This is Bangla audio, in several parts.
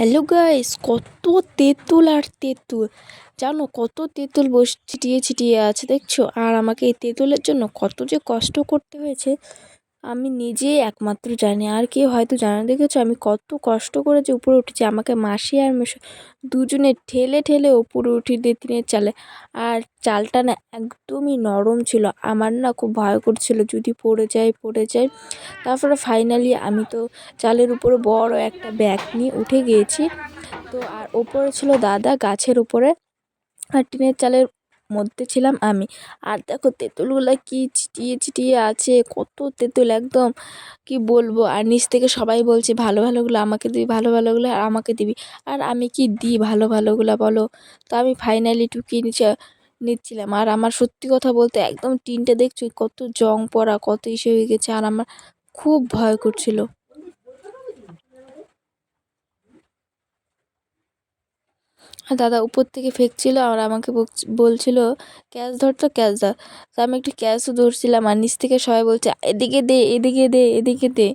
হ্যালো গাইস, কত তেঁতুল আর তেঁতুল। জানো কত তেঁতুল বস ছিটিয়ে ছিটিয়ে আছে, দেখছ? আর আমাকে এই তেঁতুলের জন্য কত যে কষ্ট করতে হয়েছে। আমি নিজেই একমাত্র জানি। আর কেউ হয়তো জানা দেখেছ, আমি কত কষ্ট করে যে উপরে উঠেছি। আমাকে মাসি আর মেশো দুজনে ঠেলে ঠেলে উপরে উঠিয়ে দিয়ে টিনের চালে। আর চালটা না একদমই নরম ছিল। আমার না খুব ভয় করছিল যদি পড়ে যায় পড়ে যায়। তারপরে ফাইনালি আমি তো চালের উপরে বড় একটা ব্যাগ নিয়ে উঠে গিয়েছি। তো আর ওপরে ছিল দাদা গাছের উপরে। আর টিনের চালের মধ্যে ছিলাম আমি। আর দেখো তেঁতুলগুলো কি ছিটিয়ে ছিটিয়ে আছে, কত তেঁতুল একদম, কি বলব? আর নিচ থেকে সবাই বলছে, ভালো, ভালোগুলো আমাকে দিবি, ভালো, ভালোগুলো আর আমাকে দিবি। আর আমি কি দিই, ভালো, ভালোগুলো বলো? তো আমি ফাইনালি টুকিয়ে নিচে, নিচ্ছিলাম। আর আমার সত্যি কথা বলতে একদম টিনটা দেখছি, কত জং পড়া, কত ইসে হয়ে গেছে। আর আমার খুব ভয় করছিল। দাদা উপর থেকে ফেঁকছিল আর আমাকে বলছিল, ক্যাচ ধর তো, ক্যাচ ধর। তো আমি একটু ক্যাচও ধরছিলাম আর নিচ থেকে সবাই বলছে, এদিকে দে এদিকে দে এদিকে দে।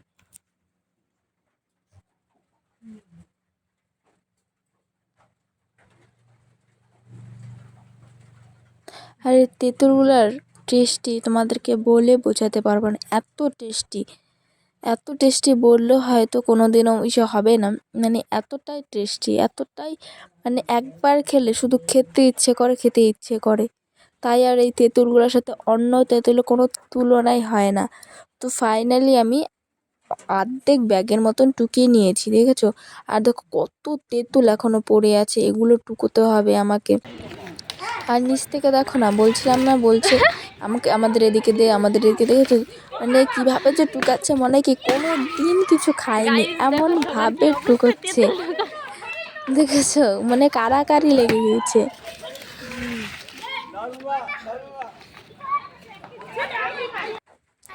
আর তেঁতুলগুলার টেস্টি তোমাদেরকে বলে বোঝাতে পারব না, এত টেস্টি। এত টেস্টি বললেও হয়তো কোনো দিনও ইসে হবে না। মানে এতটাই টেস্টি, এতটাই মানে একবার খেলে শুধু খেতে ইচ্ছে করে, খেতে ইচ্ছে করে। তাই আর এই তেঁতুলগুলোর সাথে অন্য তেঁতুলের কোনো তুলনাই হয় না। তো ফাইনালি আমি অর্ধেক ব্যাগের মতন টুকিয়ে নিয়েছি, দেখেছ? আর দেখো কত তেঁতুল এখনও পড়ে আছে, এগুলো টুকোতে হবে আমাকে। আর নিচ থেকে দেখো না, বলছিলাম না, বলছে আমাকে আমাদের এদিকে দে আমাদের এদিকে দেখেছ মানে কীভাবে যে টুকাচ্ছে মনে হয় কি কোনো দিন কিছু খায়নি এমনভাবে টুকাচ্ছে দেখেছ? মানে কারাকারি লেগে গিয়েছে।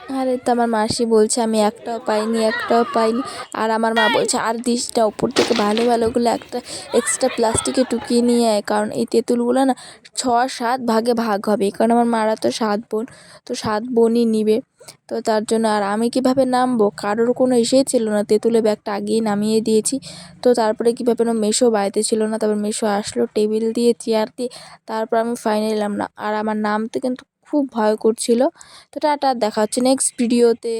আরে তো আমার মাসি বলছে, আমি একটাও পাইনি একটাও পাইনি। আর আমার মা বলছে, আর দিস না উপর থেকে ভালো ভালোগুলো একটা এক্সট্রা প্লাস্টিকে টুকিয়ে নিয়ে আয়। কারণ এই তেঁতুলগুলো না ছ, সাত ভাগে ভাগ হবে। কারণ আমার মারা তো সাত বোন, তো সাত বোনই নিবে। তো তার জন্য আর আমি কীভাবে নামবো? কারোর কোনো ইসেই ছিল না। তেঁতুলের ব্যাগটা আগেই নামিয়ে দিয়েছি। তো তারপরে কীভাবে না মেশো বাড়িতে ছিল না। তারপর মেশো আসলো, টেবিল দিয়ে, চেয়ার দিয়ে, তারপর আমি ফাইনাল এলাম না। আর আমার নামতে কিন্তু খুব ভয় করছিল। তো টাটা দেখা হচ্ছে নেক্সট ভিডিওতে